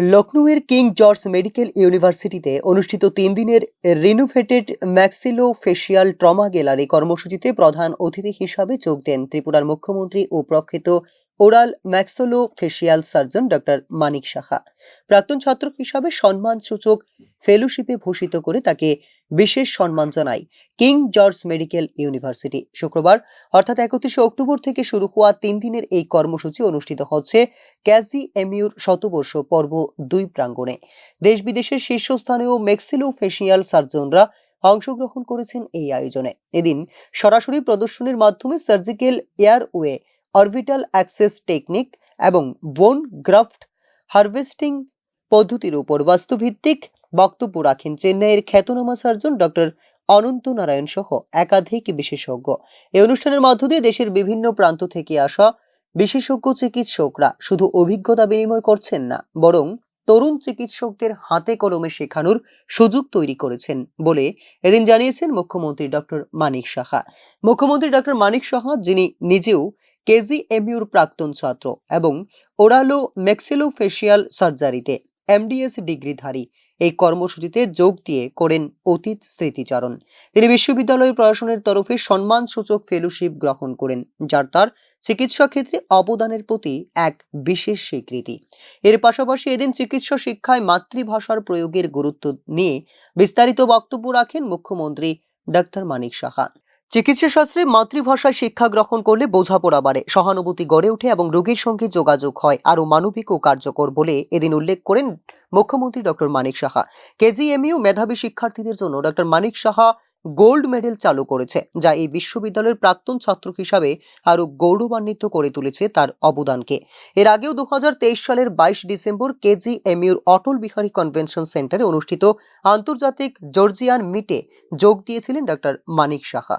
লখনৌয়ের king George medical ইউনিভার্সিটিতে অনুষ্ঠিত তিন দিনের renovated maxillofacial trauma gallery কর্মসূচিতে প্রধান অতিথি হিসাবে যোগ দেন ত্রিপুরার মুখ্যমন্ত্রী ও প্রখ্যাত oral maxillofacial surgeon doctor Manik Saha. প্রাক্তন ছাত্র হিসাবে সম্মানসূচক ফেলোশিপে ভূষিত করে তাকে বিশেষ সম্মান জানায় কিং জর্জ মেডিকেল ইউনিভার্সিটি। শুক্রবার, অর্থাৎ একত্রিশে অক্টোবর থেকে শুরু হওয়া তিন দিনের এই কর্মসূচি অনুষ্ঠিত হচ্ছে ক্যাজি এমিউর শতবর্ষ পর্ব দুই প্রাঙ্গণে। দেশ বিদেশের শীর্ষস্থানীয় মেক্সিলো ফেশিয়াল সার্জনরা অংশগ্রহণ করেছেন এই আয়োজনে। এদিন সরাসরি প্রদর্শনীর মাধ্যমে surgical airway orbital access technique এবং বোন গ্রাফট হারভেস্টিং পদ্ধতির উপর বাস্তুভিত্তিক বক্তব্য রাখেন চেন্নাইয়ের খ্যাতনামা সার্জন ডক্টর অনন্ত নারায়ণ সহ একাধিক বিশেষজ্ঞ। এই অনুষ্ঠানের মধ্য দিয়ে দেশের বিভিন্ন প্রান্ত থেকে আসা বিশেষজ্ঞ চিকিৎসকরা শুধু অভিজ্ঞতা বিনিময় করছেন না, বরং তরুণ চিকিৎসকদের হাতে কলমে শেখানোর সুযোগ তৈরি করেছেন বলে এদিন জানিয়েছেন মুখ্যমন্ত্রী ডক্টর মানিক সাহা। মুখ্যমন্ত্রী ডক্টর মানিক সাহা, যিনি নিজেও কেজি কেজিএমইউর প্রাক্তন ছাত্র এবং ওরালো মেক্সিলোফেশিয়াল সার্জারিতে এমডিএস ডিগ্রিধারী এই কর্মসূচিতে যোগ দিয়ে করেন অতীত স্মৃতিচারণ। তিনি বিশ্ববিদ্যালয় প্রশাসনের তরফে সম্মানসূচক ফেলোশিপ গ্রহণ করেন, যার তার চিকিৎসা ক্ষেত্রে অবদানের প্রতি এক বিশেষ স্বীকৃতি। এর পাশাপাশি এদিন চিকিৎসা শিক্ষায় মাতৃভাষার প্রয়োগের গুরুত্ব নিয়ে বিস্তারিত বক্তব্য রাখেন মুখ্যমন্ত্রী ডাক্তার মানিক সাহা। চিকিৎসা শাস্ত্রে মাতৃভাষায় শিক্ষা গ্রহণ করলে বোঝাপড়া বাড়ে। সহানুভূতি গড়ে ওঠে এবং রোগীর সঙ্গে যোগাযোগ হয়। আরও মানবিক ও কার্যকর বলে এদিন উল্লেখ করেন মুখ্যমন্ত্রী ডক্টর মানিক সাহা। কেজিএমইউ মেধাবী শিক্ষার্থীদের জন্য doctor Manik Saha gold medal চালু করেছে, যা এই বিশ্ববিদ্যালয়ের প্রাক্তন ছাত্র হিসাবে আরও গৌরবান্বিত করে তুলেছে তার অবদানকে। এর আগেও দু হাজার তেইশ সালের বাইশ ডিসেম্বর কেজিএমইউর অটল বিহারী কনভেনশন সেন্টারে অনুষ্ঠিত আন্তর্জাতিক জর্জিয়ান মিটে যোগ দিয়েছিলেন doctor Manik Saha.